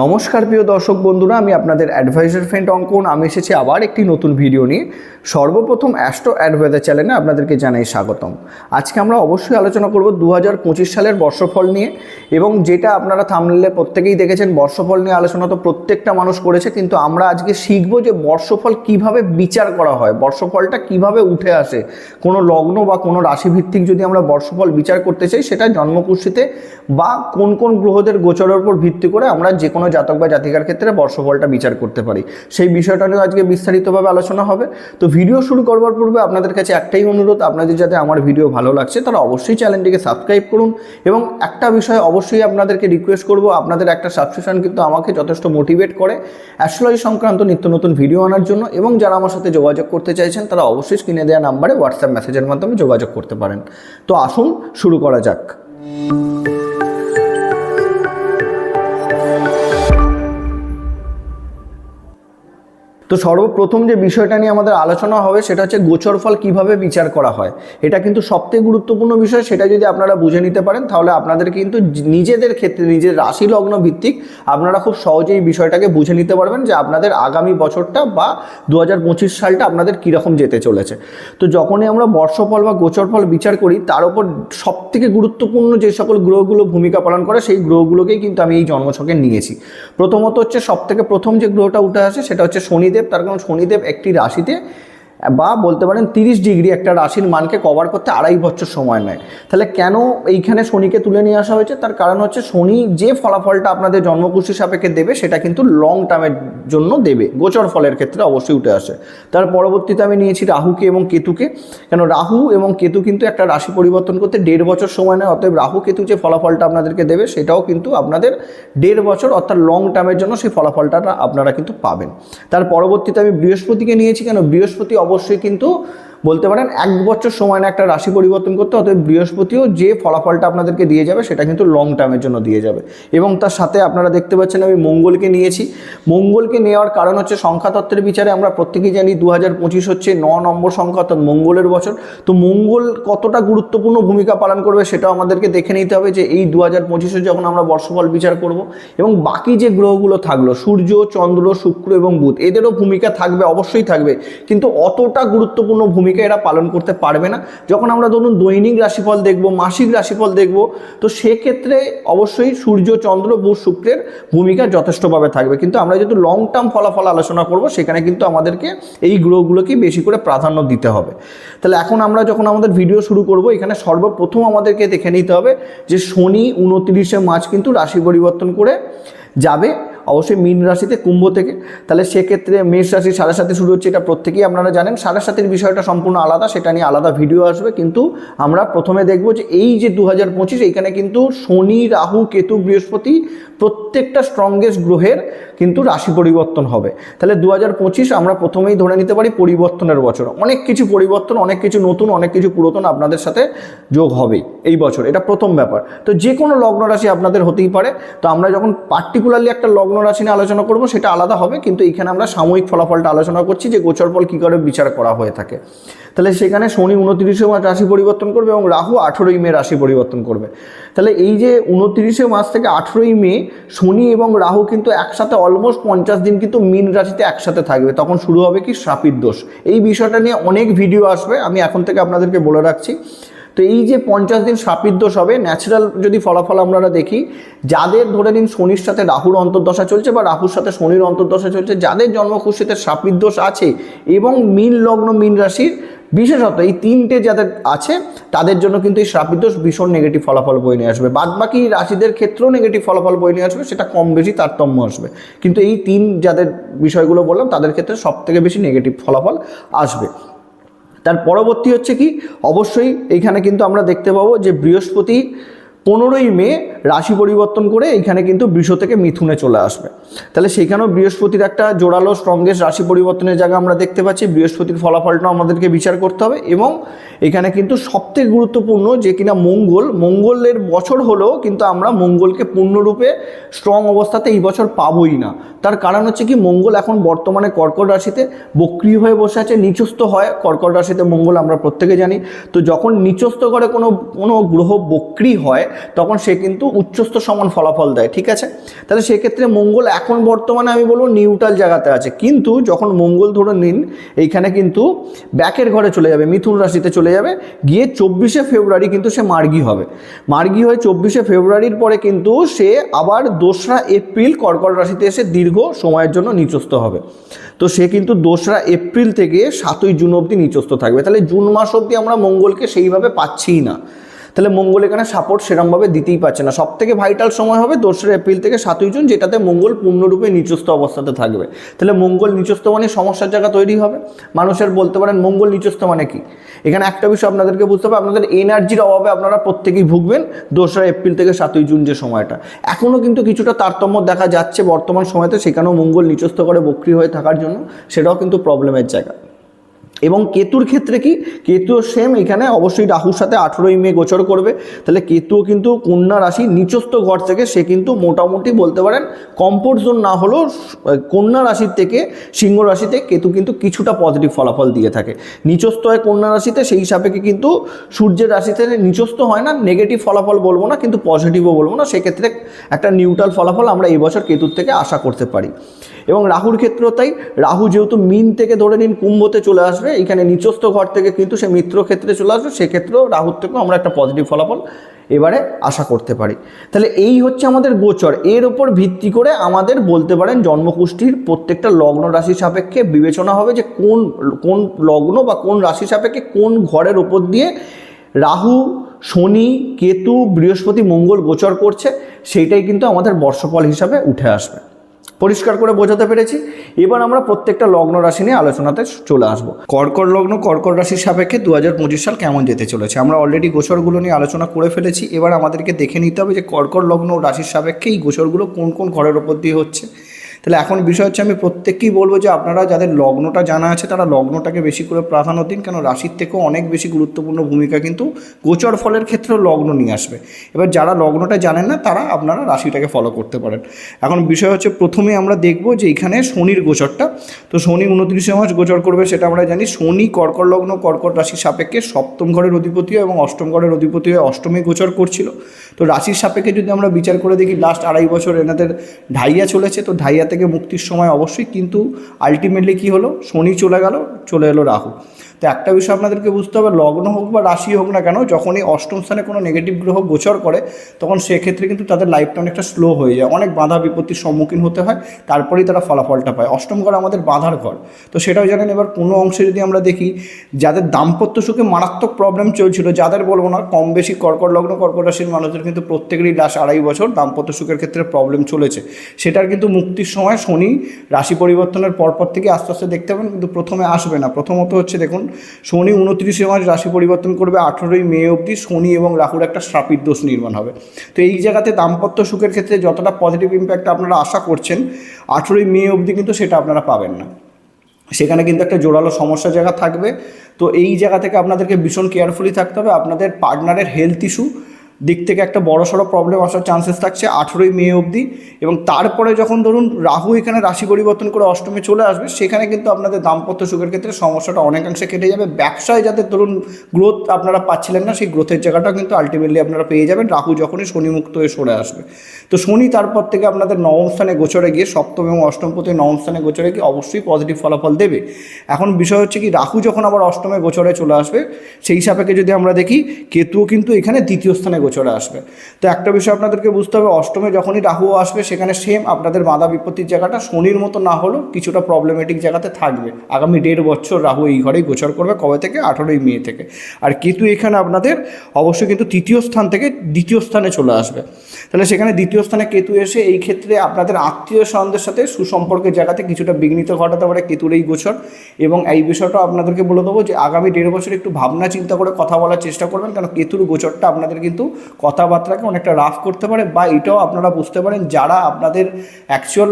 নমস্কার প্রিয় দর্শক বন্ধুরা, আমি আপনাদের অ্যাডভাইজার ফ্রেন্ড অঙ্কন। আমি এসেছি আবার একটি নতুন ভিডিও নিয়ে। সর্বপ্রথম অ্যাস্ট্রো অ্যাডভাইজার চ্যানেলে আপনাদেরকে জানাই স্বাগতম। আজকে আমরা অবশ্যই আলোচনা করব দু হাজার পঁচিশ সালের বর্ষফল নিয়ে এবং যেটা আপনারা থামলে প্রত্যেকেই দেখেছেন, বর্ষফল নিয়ে আলোচনা তো প্রত্যেকটা মানুষ করেছে, কিন্তু আমরা আজকে শিখব যে বর্ষফল কীভাবে বিচার করা হয়, বর্ষফলটা কীভাবে উঠে আসে। কোনো লগ্ন বা কোনো রাশিভিত্তিক যদি আমরা বর্ষফল বিচার করতে চাই, সেটা জন্মকুষ্ঠিতে বা কোন কোন গ্রহদের গোচরের উপর ভিত্তি করে আমরা যে কোনো জাতক বা জাতিকার ক্ষেত্রে বর্ষফলটা বিচার করতে পারি। সেই বিষয়টা নিয়ে আজকে বিস্তারিতভাবে আলোচনা হবে। তো ভিডিও শুরু করবার পূর্বে আপনাদের কাছে একটাই অনুরোধ, আপনাদের যাতে আমার ভিডিও ভালো লাগছে তারা অবশ্যই চ্যানেলটিকে সাবস্ক্রাইব করুন এবং একটা বিষয় অবশ্যই আপনাদেরকে রিকোয়েস্ট করব, আপনাদের একটা সাবস্ক্রিপশন কিন্তু আমাকে যথেষ্ট মোটিভেট করে অ্যাস্ট্রোলজি সংক্রান্ত নিত্য নতুন ভিডিও আনার জন্য এবং যারা আমার সাথে যোগাযোগ করতে চাইছেন তারা অবশ্যই স্ক্রিনে দেওয়া নাম্বারে হোয়াটসঅ্যাপ মেসেজের মাধ্যমে যোগাযোগ করতে পারেন। তো আসুন, শুরু করা যাক। তো সর্বপ্রথম যে বিষয়টা নিয়ে আমাদের আলোচনা হবে সেটা হচ্ছে গোচর ফল কীভাবে বিচার করা হয়। এটা কিন্তু সবথেকে গুরুত্বপূর্ণ বিষয়, সেটা যদি আপনারা বুঝে নিতে পারেন, তাহলে আপনাদের কিন্তু নিজেদের ক্ষেত্রে, নিজের রাশি লগ্ন ভিত্তিক আপনারা খুব সহজেই বিষয়টাকে বুঝে নিতে পারবেন যে আপনাদের আগামী বছরটা বা দু হাজার পঁচিশ সালটা আপনাদের কীরকম যেতে চলেছে। তো যখনই আমরা বর্ষফল বা গোচর ফল বিচার করি, তার উপর সবথেকে গুরুত্বপূর্ণ যে সকল গ্রহগুলো ভূমিকা পালন করে, সেই গ্রহগুলোকেই কিন্তু আমি এই জন্মছকে নিয়েছি। প্রথমত হচ্ছে সবথেকে প্রথম যে গ্রহটা উঠে আসে, সেটা হচ্ছে শনিদেব তার কারণ শনিদেব একটি রাশিতে বা বলতে পারেন তিরিশ ডিগ্রি একটা রাশির মানকে কভার করতে আড়াই বছর সময় নেয়। তাহলে কেন এইখানে শনিকে তুলে নিয়ে আসা হয়েছে? তার কারণ হচ্ছে শনি যে ফলাফলটা আপনাদের জন্মকুষ্ঠী সাপেক্ষে দেবে, সেটা কিন্তু লং টার্মের জন্য দেবে। গোচর ফলের ক্ষেত্রে অবশ্যই উঠে আসে। তার পরবর্তীতে আমি নিয়েছি রাহুকে এবং কেতুকে। কেন রাহু এবং কেতু কিন্তু একটা রাশি পরিবর্তন করতে দেড় বছর সময় নেয়, অতএব রাহু কেতু যে ফলাফলটা আপনাদেরকে দেবে, সেটাও কিন্তু আপনাদের দেড় বছর অর্থাৎ লং টার্মের জন্য সেই ফলাফলটা আপনারা কিন্তু পাবেন। তার পরবর্তীতে আমি বৃহস্পতিকে নিয়েছি। কেন বৃহস্পতি অবশ্যই কিন্তু বলতে পারেন এক বছর সময় না একটা রাশি পরিবর্তন করতে অতএব বৃহস্পতিও যে ফলাফলটা আপনাদেরকে দিয়ে যাবে সেটা কিন্তু লং টার্মের জন্য দিয়ে যাবে। এবং তার সাথে আপনারা দেখতে পাচ্ছেন আমি মঙ্গলকে নিয়েছি। মঙ্গলকে নেওয়ার কারণ হচ্ছে সংখ্যাতত্ত্বের বিচারে আমরা প্রত্যেকেই জানি দু হাজার পঁচিশ হচ্ছে ন নম্বর সংখ্যা, অর্থাৎ মঙ্গলের বছর। তো মঙ্গল কতটা গুরুত্বপূর্ণ ভূমিকা পালন করবে সেটাও আমাদেরকে দেখে নিতে হবে যে এই দু হাজার পঁচিশে যখন আমরা বর্ষফল বিচার করব এবং বাকি যে গ্রহগুলো থাকল, সূর্য, চন্দ্র, শুক্র এবং বুধ, এদেরও ভূমিকা থাকবে, অবশ্যই থাকবে। কিন্তু অতটা গুরুত্বপূর্ণ ভূমিকা এরা পালন করতে পারবে না। যখন আমরা ধরুন দৈনিক রাশিফল দেখব, মাসিক রাশিফল দেখব, তো সেক্ষেত্রে অবশ্যই সূর্য, চন্দ্র, বুধ, শুক্রের ভূমিকা যথেষ্টভাবে থাকবে। কিন্তু আমরা যেহেতু লং টার্ম ফলাফল আলোচনা করব, সেখানে কিন্তু আমাদেরকে এই গ্রহগুলোকে বেশি করে প্রাধান্য দিতে হবে। তাহলে এখন আমরা যখন আমাদের ভিডিও শুরু করব, এখানে সর্বপ্রথম আমাদেরকে দেখে নিতে হবে যে শনি, উনত্রিশে মার্চ কিন্তু রাশি পরিবর্তন করে যাবে। অবশ্যই মীন রাশিতে কুম্ভ থেকে। তাহলে সেক্ষেত্রে মেষ রাশি সাড়ে সাথে শুরু হচ্ছে, এটা প্রত্যেকেই আপনারা জানেন। সাড়ে সাতের বিষয়টা সম্পূর্ণ আলাদা, সেটা নিয়ে আলাদা ভিডিও আসবে। কিন্তু আমরা প্রথমে দেখব যে এই যে দু হাজার পঁচিশ, এইখানে কিন্তু শনি, রাহু, কেতু, বৃহস্পতি প্রত্যেকটা স্ট্রংগেস্ট গ্রহের কিন্তু রাশি পরিবর্তন হবে। তাহলে দু হাজার পঁচিশ আমরা প্রথমেই ধরে নিতে পারি পরিবর্তনের বছর। অনেক কিছু পরিবর্তন, অনেক কিছু নতুন, অনেক কিছু পুরাতন আপনাদের সাথে যোগ হবেই এই বছর। এটা প্রথম ব্যাপার। তো যে কোনো লগ্ন রাশি আপনাদের হতেই পারে। তো আমরা যখন পার্টিকুলারলি একটা লগ্ন রাশি নিয়ে আলোচনা করব, সেটা আলাদা হবে। কিন্তু এখানে আমরা সাময়িক ফলাফলটা আলোচনা করছি যে গোচর ফল কী করে বিচার করা হয়ে থাকে। তাহলে সেখানে শনি উনত্রিশে মাস রাশি পরিবর্তন করবে এবং রাহু আঠেরোই মে রাশি পরিবর্তন করবে। তাহলে এই যে উনত্রিশে মাস থেকে আঠেরোই মে শনি এবং রাহু কিন্তু একসাথে অলমোস্ট পঞ্চাশ দিন কিন্তু মিন রাশিতে একসাথে থাকবে। তখন শুরু হবে কি শ্রাপির দোষ। এই বিষয়টা নিয়ে অনেক ভিডিও আসবে, আমি এখন থেকে আপনাদেরকে বলে রাখছি। তো এই যে পঞ্চাশ দিন সাপির দোষ হবে ন্যাচারাল যদি ফলাফল আমরা দেখি, যাদের ধরে নিন শনির সাথে রাহুর অন্তর্দশা চলছে বা রাহুর সাথে শনির অন্তর্দশা চলছে, যাদের জন্মকুষ্ঠিতে সাপির দোষ আছে এবং মিন লগ্ন, মিন রাশির বিশেষত এই তিনটে যাদের আছে, তাদের জন্য কিন্তু এই শ্রাবিত ভীষণ নেগেটিভ ফলাফল বই নিয়ে আসবে। বাদ বাকি রাশিদের ক্ষেত্রেও নেগেটিভ ফলাফল বই নিয়ে আসবে, সেটা কম বেশি তারতম্য আসবে। কিন্তু এই তিন যাদের বিষয়গুলো বললাম, তাদের ক্ষেত্রে সব থেকে বেশি নেগেটিভ ফলাফল আসবে। তার পরবর্তী হচ্ছে কি, অবশ্যই এইখানে কিন্তু আমরা দেখতে পাবো যে বৃহস্পতি পনেরোই মে রাশি পরিবর্তন করে এখানে কিন্তু বৃষ থেকে মিথুনে চলে আসবে। তাহলে সেখানেও বৃহস্পতির একটা জোরালো স্ট্রংগেস্ট রাশি পরিবর্তনের জায়গা আমরা দেখতে পাচ্ছি। বৃহস্পতির ফলাফলটাও আমাদেরকে বিচার করতে হবে এবং এখানে কিন্তু সবথেকে গুরুত্বপূর্ণ যে কিনা মঙ্গল, মঙ্গলের বছর হলেও কিন্তু আমরা মঙ্গলকে পূর্ণরূপে স্ট্রং অবস্থাতে এই বছর পাবোই না। তার কারণ হচ্ছে কি, মঙ্গল এখন বর্তমানে কর্কট রাশিতে বক্রিয় হয়ে বসে আছে, নিচস্থ হয়। কর্কট রাশিতে মঙ্গল আমরা প্রত্যেকে জানি। তো যখন নিচস্থ করে কোনো কোনো গ্রহ বক্রি হয় তখন সে কিন্তু উচ্চস্থ সমান ফলাফল দেয়, ঠিক আছে? তাহলে সেক্ষেত্রে মঙ্গল এখন বর্তমানে আমি বলব নিউট্রাল জায়গাতে আছে। কিন্তু যখন মঙ্গল ধরে নিন, এইখানে কিন্তু ব্যাকের ঘরে চলে যাবে, মিথুন রাশিতে চলে যাবে, গিয়ে চব্বিশে ফেব্রুয়ারি কিন্তু সে মার্গি হবে। মার্গি হয়ে চব্বিশে ফেব্রুয়ারির পরে কিন্তু সে আবার দোসরা এপ্রিল কর্কট রাশিতে এসে দীর্ঘ সময়ের জন্য নিচস্থ হবে। তো সে কিন্তু দোসরা এপ্রিল থেকে সাতই জুন অবধি নিচস্থ থাকবে। তাহলে জুন মাস অবধি আমরা মঙ্গলকে সেইভাবে পাচ্ছিই না। তাহলে মঙ্গল এখানে সাপোর্ট সেরমভাবে দিতেই পারছে না। সব থেকে ভাইটাল সময় হবে দোসরা এপ্রিল থেকে সাতই জুন, যেটাতে মঙ্গল পূর্ণরূপে নিচস্থ অবস্থাতে থাকবে। তাহলে মঙ্গল নিচস্থ মানে সমস্যার জায়গা তৈরি হবে। মানুষের বলতে পারেন মঙ্গল নিচস্থ মানে কি? এখানে একটা বিষয় আপনাদেরকে বুঝতে হবে, আপনাদের এনার্জির অভাবে আপনারা প্রত্যেকেই ভুগবেন দোসরা এপ্রিল থেকে সাতই জুন যে সময়টা। এখনও কিন্তু কিছুটা তারতম্য দেখা যাচ্ছে বর্তমান সময়তে, সেখানেও মঙ্গল নিচস্থ করে বক্রি হয়ে থাকার জন্য, সেটাও কিন্তু প্রবলেমের জায়গা। এবং কেতুর ক্ষেত্রে কি? কেতুও সেম এখানে। অবশ্যই রাহুর সাথে আঠেরোই মে গোচর করবে। তাহলে কেতুও কিন্তু কন্যা রাশি নিচস্থ ঘর থেকে সে কিন্তু মোটামুটি বলতে পারেন কমফোর্ট জোন না হলেও কন্যা রাশির থেকে, সিংহ রাশিতে কেতু কিন্তু কিছুটা পজিটিভ ফলাফল দিয়ে থাকে। নিচস্থ হয় কন্যা রাশিতে, সেই সাপেক্ষে কিন্তু সূর্যের রাশিতে নিচস্থ হয় না নেগেটিভ ফলাফল বলব না, কিন্তু পজিটিভও বলব না। সেক্ষেত্রে একটা নিউট্রাল ফলাফল আমরা এবছর কেতুর থেকে আশা করতে পারি। এবং রাহুর ক্ষেত্রেও তাই। রাহু যেহেতু মিন থেকে ধরে নিন কুম্ভতে চলে আসবে, এখানে নিচস্থ ঘর থেকে কিন্তু সে মিত্র ক্ষেত্রে চলে আসবে, সেক্ষেত্রেও রাহুর থেকেও আমরা একটা পজিটিভ ফলাফল এবারে আশা করতে পারি। তাহলে এই হচ্ছে আমাদের গোচর। এর ওপর ভিত্তি করে আমাদের বলতে পারেন জন্মকুষ্ঠির প্রত্যেকটা লগ্ন রাশি সাপেক্ষে বিবেচনা হবে যে কোন কোন লগ্ন বা কোন রাশি সাপেক্ষে কোন ঘরের ওপর দিয়ে রাহু, শনি, কেতু, বৃহস্পতি, মঙ্গল গোচর করছে, সেইটাই কিন্তু আমাদের বর্ষফল হিসাবে উঠে আসবে। পরিষ্কার করে বোঝাতে পেরেছি। এবার আমরা প্রত্যেকটা লগ্ন রাশি নিয়ে আলোচনাতে চলে আসব। কর্কট লগ্ন, কর্কট রাশির সাপেক্ষে দু হাজার পঁচিশ সাল কেমন যেতে চলেছে? আমরা অলরেডি গোসরগুলো নিয়ে আলোচনা করে ফেলেছি। এবার আমাদেরকে দেখে নিতে হবে যে কর্কট লগ্ন রাশির সাপেক্ষে এই গোসরগুলো কোন কোন ঘরের ওপর দিয়ে হচ্ছে। তাহলে এখন বিষয় হচ্ছে আমি প্রত্যেককেই বলব যে আপনারা যাদের লগ্নটা জানা আছে, তারা লগ্নটাকে বেশি করে প্রাধান্য দিন, কেন রাশির থেকেও অনেক বেশি গুরুত্বপূর্ণ ভূমিকা কিন্তু গোচর ফলের ক্ষেত্রেও লগ্ন নিয়ে আসবে। এবার যারা লগ্নটা জানেন না, তারা আপনারা রাশিটাকে ফলো করতে পারেন। এখন বিষয় হচ্ছে প্রথমে আমরা দেখব যে এখানে শনির গোচরটা। তো শনি উনত্রিশে মাস গোচর করবে, সেটা আমরা জানি। শনি কর্কট লগ্ন, কর্কট রাশির সাপেক্ষে সপ্তম ঘরের অধিপতি এবং অষ্টম ঘরের অধিপতি হয়ে অষ্টমে গোচর করছিল। তো রাশির সাপেক্ষে যদি আমরা বিচার করে দেখি লাস্ট আড়াই বছর এনাদের ঢাইয়া চলেছে, তো ঢাইয়া থেকে মুক্তির সময় অবশ্যই কিন্তু আলটিমেটলি কি হলো? শনি চলে গেল চলে এলো রাহু। তো একটা বিষয় আপনাদেরকে বুঝতে হবে, লগ্ন হোক বা রাশি হোক না কেন, যখনই অষ্টম স্থানে কোনো নেগেটিভ গ্রহ গোচর করে, তখন সেক্ষেত্রে কিন্তু তাদের লাইফটা অনেকটা স্লো হয়ে যায়। অনেক বাধা বিপত্তির সম্মুখীন হতে হয়, তারপরেই তারা ফলাফলটা পায়। অষ্টম ঘর আমাদের বাধার ঘর। তো সেটাও জানেন, এবার কোনো অংশে যদি আমরা দেখি, যাদের দাম্পত্য সুখে মারাত্মক প্রবলেম চলছিল, যাদের বলব না, কম বেশি কর্কট লগ্ন, কর্কট রাশির মানুষদের কিন্তু প্রত্যেকেরই লাস্ট আড়াই বছর দাম্পত্য সুখের ক্ষেত্রে প্রবলেম চলেছে। সেটার কিন্তু মুক্তির সময় শনি রাশি পরিবর্তনের পরপর থেকে আস্তে আস্তে দেখতে পাবেন, কিন্তু প্রথমে আসবে না। প্রথমত হচ্ছে দেখুন শনি উনত্রিশে মার্চ রাশি পরিবর্তন করবে, আঠেরোই মে অবধি শনি এবং রাহুর একটা শ্রাপির দোষ নির্মাণ হবে। তো এই জায়গাতে দাম্পত্য সুখের ক্ষেত্রে যতটা পজিটিভ ইম্প্যাক্ট আপনারা আশা করছেন, আঠেরোই মে অবধি কিন্তু সেটা আপনারা পাবেন না। সেখানে কিন্তু একটা জোরালো সমস্যা জায়গা থাকবে। তো এই জায়গা থেকে আপনাদেরকে ভীষণ কেয়ারফুলি থাকতে হবে। আপনাদের পার্টনারের হেলথ ইস্যু দিক থেকে একটা বড় সড়ো প্রবলেম আসার চান্সেস থাকছে আঠেরোই মে অবধি এবং তারপরে যখন ধরুন রাহু এখানে রাশি পরিবর্তন করে অষ্টমে চলে আসবে, সেখানে কিন্তু আপনাদের দাম্পত্য সুখের ক্ষেত্রে সমস্যাটা অনেকাংশে কেটে যাবে। ব্যবসায় যাতে ধরুন গ্রোথ আপনারা পাচ্ছিলেন না, সেই গ্রোথের জায়গাটাও কিন্তু আলটিমেটলি আপনারা পেয়ে যাবেন। রাহু যখনই শনিমুক্ত হয়ে সরে আসবে। তো শনি তারপর থেকে আপনাদের নবম স্থানে গোচরে গিয়ে সপ্তম এবং অষ্টম পথে নবম স্থানে গোচরে গিয়ে অবশ্যই পজিটিভ ফলাফল দেবে। এখন বিষয় হচ্ছে কি, রাহু যখন আবার অষ্টমে গোচরে চলে আসবে, সেই সাপেক্ষে যদি আমরা দেখি, কেতুও কিন্তু এখানে দ্বিতীয় স্থানে গোচরে আসবে। তো একটা বিষয় আপনাদেরকে বুঝতে হবে, অষ্টমে যখনই রাহু আসবে, সেখানে সেম আপনাদের বাধা বিপত্তির জায়গাটা শনির মতো না হলেও কিছুটা প্রবলেমেটিক জায়গাতে থাকবে। আগামী দেড় বছর রাহু এই ঘরেই গোচর করবে, কবে থেকে? আঠেরোই মে থেকে। আর কেতু এখানে আপনাদের অবশ্যই কিন্তু তৃতীয় স্থান থেকে দ্বিতীয় স্থানে চলে আসবে। তাহলে সেখানে দ্বিতীয় স্থানে কেতু এসে এই ক্ষেত্রে আপনাদের আত্মীয় স্বজনদের সাথে সুসম্পর্কের জায়গাতে কিছুটা বিঘ্নিত ঘটাতে পারে কেতুর এই গোচর। এবং এই বিষয়টা আপনাদেরকে বলে দেবো যে আগামী দেড় বছর একটু ভাবনা চিন্তা করে কথা বলার চেষ্টা করবেন কারণ কেতুর গোচরটা আপনাদের কিন্তু কথাবার্তাকে অনেকটা রাফ করতে পারে বা এটাও আপনারা বুঝতে পারেন যারা আপনাদের অ্যাকচুয়াল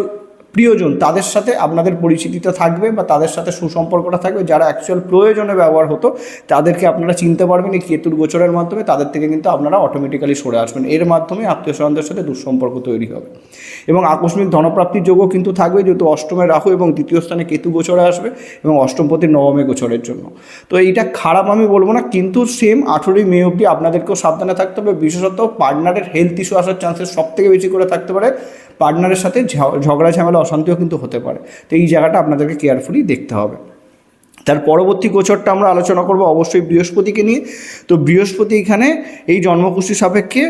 প্রিয়জন, তাদের সাথে আপনাদের পরিচিতিটা থাকবে বা তাদের সাথে সুসম্পর্কটা থাকবে। যারা অ্যাকচুয়াল প্রয়োজনে ব্যবহার হতো, তাদেরকে আপনারা চিনতে পারবেন এই কেতুর গোচরের মাধ্যমে। তাদের থেকে কিন্তু আপনারা অটোমেটিক্যালি সরে আসবেন। এর মাধ্যমে আত্মীয় স্বজনদের সাথে দুঃসম্পর্ক তৈরি হবে। এবং আকস্মিক ধনপ্রাপ্তির যোগও কিন্তু থাকবে, যেহেতু অষ্টমে রাহু এবং দ্বিতীয় স্থানে কেতু গোচরে আসবে এবং অষ্টমপতির নবমে গোচরের জন্য। তো এইটা খারাপ আমি বলব না, কিন্তু সেম আঠেরোই মে অবধি আপনাদেরকেও সাবধানে থাকতে হবে। বিশেষত পার্টনারের হেলথ ইস্যু আসার চান্সেস সব থেকে বেশি করে থাকতে পারে। পার্টনারের সাথে ঝগড়া, ঝামেলা, অশান্তিও কিন্তু হতে পারে। তো এই জায়গাটা আপনাদেরকে কেয়ারফুলি দেখতে হবে। তার পরবর্তী গোচরটা আমরা আলোচনা করব অবশ্যই বৃহস্পতিকে নিয়ে। তো বৃহস্পতি এখানে এই জন্মকুষ্ঠী সাপেক্ষে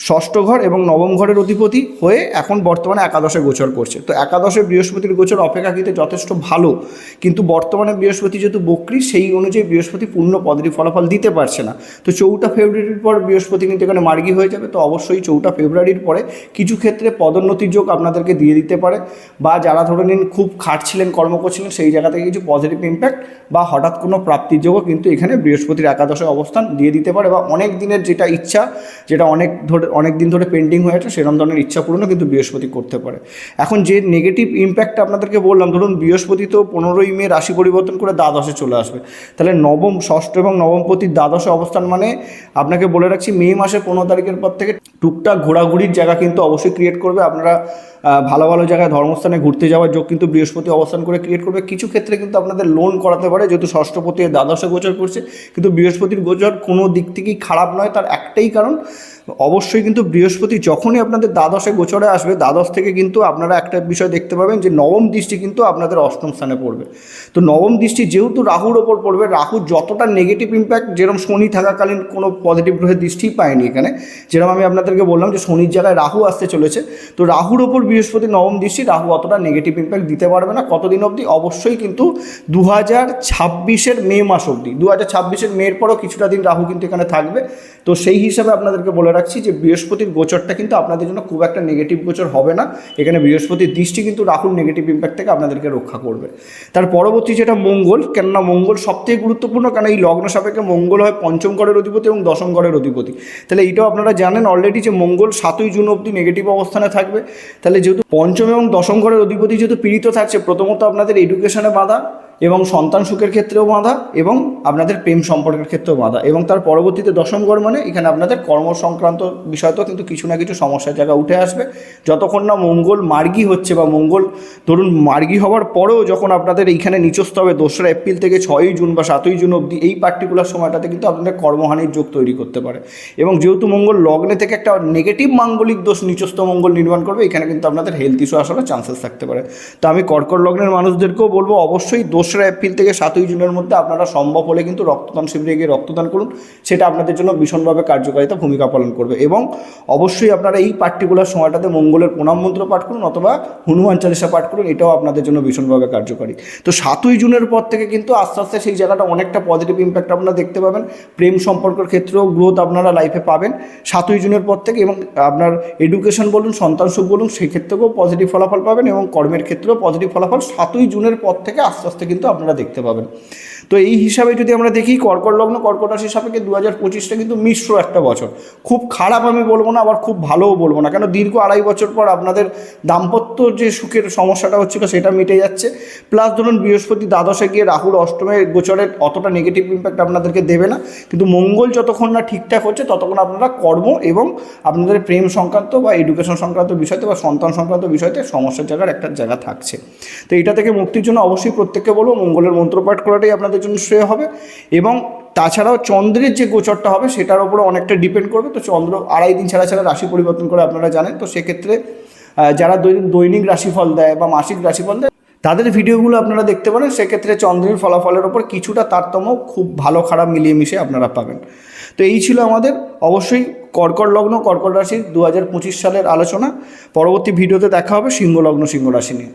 ষষ্ঠ ঘর এবং নবম ঘরের অধিপতি হয়ে এখন বর্তমানে একাদশে গোচর করছে। তো একাদশে বৃহস্পতির গোচর অপেক্ষাকৃত যথেষ্ট ভালো, কিন্তু বর্তমানে বৃহস্পতি যেহেতু বক্রি, সেই অনুযায়ী বৃহস্পতি পূর্ণ পদরি ফলাফল দিতে পারছে না। তো চৌঠা ফেব্রুয়ারির পর বৃহস্পতি কিন্তু এখানে মার্গি হয়ে যাবে। তো অবশ্যই চৌঠা ফেব্রুয়ারির পরে কিছু ক্ষেত্রে পদোন্নতির যোগ আপনাদেরকে দিয়ে দিতে পারে বা যারা ধরে নিন খুব খাটছিলেন কর্ম করছিলেন, সেই জায়গা থেকে কিছু পজিটিভ ইম্প্যাক্ট বা হঠাৎ কোনো প্রাপ্তির যোগও কিন্তু এখানে বৃহস্পতির একাদশে অবস্থান দিয়ে দিতে পারে বা অনেক দিনের যেটা ইচ্ছা, যেটা অনেক ধরে অনেক দিন ধরে পেন্ডিং হয়ে আছে সেরকম ধরনের ইচ্ছা পূরণও কিন্তু বৃহস্পতি করতে পারে। এখন যে নেগেটিভ ইম্প্যাক্টটা আপনাদেরকে বললাম, ধরুন বৃহস্পতি তো পনেরোই মে রাশি পরিবর্তন করে দ্বাদশে চলে আসবে। তাহলে নবম, ষষ্ঠ এবং নবমপতির দ্বাদশে অবস্থান মানে আপনাকে বলে রাখছি মে মাসের পনেরো তারিখের পর থেকে টুকটাক ঘোরাঘুরির জায়গা কিন্তু অবশ্যই ক্রিয়েট করবে। আপনারা ভালো ভালো জায়গায় ধর্মস্থানে ঘুরতে যাওয়ার যোগ কিন্তু বৃহস্পতি অবস্থান করে ক্রিয়েট করবে। কিছু ক্ষেত্রে কিন্তু আপনাদের লোন করাতে পারে, যেহেতু ষষ্ঠপতি দ্বাদশে গোচর করছে, কিন্তু বৃহস্পতির গোচর কোনো দিক থেকেই খারাপ নয়, তার একটাই কারণ, অবশ্যই কিন্তু বৃহস্পতি যখনই আপনাদের দ্বাদশে গোচরে আসবে, দ্বাদশ থেকে কিন্তু আপনারা একটা বিষয় দেখতে পাবেন যে নবম দৃষ্টি কিন্তু আপনাদের অষ্টম স্থানে পড়বে। তো নবম দৃষ্টি যেহেতু রাহুর ওপর পড়বে, রাহু যতটা নেগেটিভ ইম্প্যাক্ট যেরকম শনি থাকাকালীন কোনো পজিটিভ গ্রহের দৃষ্টিই পায়নি এখানে যেরকম আমি আপনাদেরকে বললাম যে শনির জায়গায় রাহু আসতে চলেছে, তো রাহুর ওপর বৃহস্পতি নবম দৃষ্টি, রাহু অতটা নেগেটিভ ইম্প্যাক্ট দিতে পারবে না। কতদিন অবধি? অবশ্যই কিন্তু দু হাজার ছাব্বিশের মে মাস অবধি। দু হাজার ছাব্বিশের মের পরও কিছুটা দিন রাহু কিন্তু এখানে থাকবে। তো সেই হিসাবে আপনাদেরকে বলে রাখছি যে, বৃহস্পতির গোচরটা কিন্তু আপনাদের জন্য খুব একটা নেগেটিভ গোচর হবে না। এখানে বৃহস্পতির দৃষ্টি কিন্তু রাহুর নেগেটিভ ইম্প্যাক্ট থেকে আপনাদেরকে রক্ষা করবে। তার পরবর্তী যেটা মঙ্গল, কেননা মঙ্গল সবথেকে গুরুত্বপূর্ণ কারণ এই লগ্ন সাপেক্ষে মঙ্গল হয় পঞ্চম ঘরের অধিপতি এবং দশম ঘরের অধিপতি। তাহলে এটাও আপনারা জানেন অলরেডি যে মঙ্গল সাতই জুন অবধি নেগেটিভ অবস্থানে থাকবে। তাহলে যেহেতু পঞ্চম এবং দশম ঘরের অধিপতি যেহেতু পীড়িত থাকছে প্রথমত আপনাদের এডুকেশনে বাধা। এবং সন্তান সুখের ক্ষেত্রেও বাধা এবং আপনাদের প্রেম সম্পর্কের ক্ষেত্রেও বাধা এবং তার পরবর্তীতে দশম ঘর মানে এখানে আপনাদের কর্ম সংক্রান্ত বিষয়তেও কিন্তু কিছু না কিছু সমস্যার জায়গা উঠে আসবে। যতক্ষণ না মঙ্গল মার্গী হচ্ছে বা মঙ্গল ধরুন মার্গী হওয়ার পরেও যখন আপনাদের এইখানে নিচস্থ হবে দোসরা এপ্রিল থেকে ছয়ই জুন বা সাতই জুন অবধি এই পার্টিকুলার সময়টাতে কিন্তু আপনাদের কর্মহানির যোগ তৈরি করতে পারে। এবং যেহেতু মঙ্গল লগ্নে থেকে একটা নেগেটিভ মাঙ্গলিক দোষ নিচস্থ মঙ্গল নির্মাণ করবে, এখানে কিন্তু আপনাদের হেলথ ইস্যু আসারও চান্সেস থাকতে পারে। তো আমি কর্কট লগ্নের মানুষদেরকেও বলব, অবশ্যই দোসরা এপ্রিল থেকে সাতই জুনের মধ্যে আপনারা সম্ভব হলে কিন্তু রক্তদান শিবিরে গিয়ে রক্তদান করুন। সেটা আপনাদের জন্য ভীষণভাবে কার্যকারিতা ভূমিকা পালন করবে এবং অবশ্যই আপনারা এই পার্টিকুলার সময়টাতে মঙ্গলের প্রণাম মন্ত্র পাঠ করুন অথবা হনুমান চালিসা পাঠ করুন, এটাও আপনাদের জন্য ভীষণভাবে কার্যকারী। তো সাতই জুনের পর থেকে কিন্তু আস্তে আস্তে সেই জায়গাটা অনেকটা পজিটিভ ইম্প্যাক্ট আপনারা দেখতে পাবেন। প্রেম সম্পর্কের ক্ষেত্রেও গ্রোথ আপনারা লাইফে পাবেন। সাতই জুনের পর থেকে এবং আপনার এডুকেশন বলুন, সন্তান সুখ বলুন সেই ক্ষেত্রেও পজিটিভ ফলাফল পাবেন এবং কর্মের ক্ষেত্রেও পজিটিভ ফলাফল সাতই জুনের পর থেকে আস্তে আস্তে কিন্তু আপনারা দেখতে পাবেন। তো এই হিসাবে যদি আমরা দেখি, কর্কট লগ্ন, কর্কট রাশির সাপেক্ষে দু হাজার পঁচিশটা কিন্তু মিশ্র একটা বছর। খুব খারাপ আমি বলব না, আবার খুব ভালোও বলব না। কেন, দীর্ঘ আড়াই বছর পর আপনাদের দাম্পত্য যে সুখের সমস্যাটা হচ্ছিল সেটা মিটে যাচ্ছে। প্লাস ধরুন, বৃহস্পতি দ্বাদশে গিয়ে রাহুল অষ্টমে গোচরের অতটা নেগেটিভ ইম্প্যাক্ট আপনাদেরকে দেবে না। কিন্তু মঙ্গল যতক্ষণ না ঠিকঠাক হচ্ছে, ততক্ষণ আপনারা কর্ম এবং আপনাদের প্রেম সংক্রান্ত বা এডুকেশন সংক্রান্ত বিষয়তে বা সন্তান সংক্রান্ত বিষয়তে সমস্যার জায়গার একটা জায়গা থাকছে। তো এটা থেকে মুক্তির জন্য অবশ্যই প্রত্যেককে বলব, মঙ্গলের মন্ত্রপাঠ করাটাই আপনাদের জন্য শ্রেয় হবে এবং তাছাড়াও চন্দ্রের যে গোচরটা হবে সেটার উপরে অনেকটা ডিপেন্ড করবে। তো চন্দ্র আড়াই দিন ছাড়া ছাড়া রাশি পরিবর্তন করে আপনারা জানেন। তো সেক্ষেত্রে যারা দৈনিক রাশিফল দেয় বা মাসিক রাশিফল দেয়, তাদের ভিডিওগুলো আপনারা দেখতে পারেন। সেক্ষেত্রে চন্দ্রের ফলাফলের ওপর কিছুটা তারতম্য খুব ভালো খারাপ মিলিয়ে মিশে আপনারা পাবেন। তো এই ছিল আমাদের অবশ্যই কর্কট লগ্ন, কর্কট রাশির দু সালের আলোচনা। পরবর্তী ভিডিওতে দেখা হবে সিংহ লগ্ন সিংহ রাশি নিয়ে।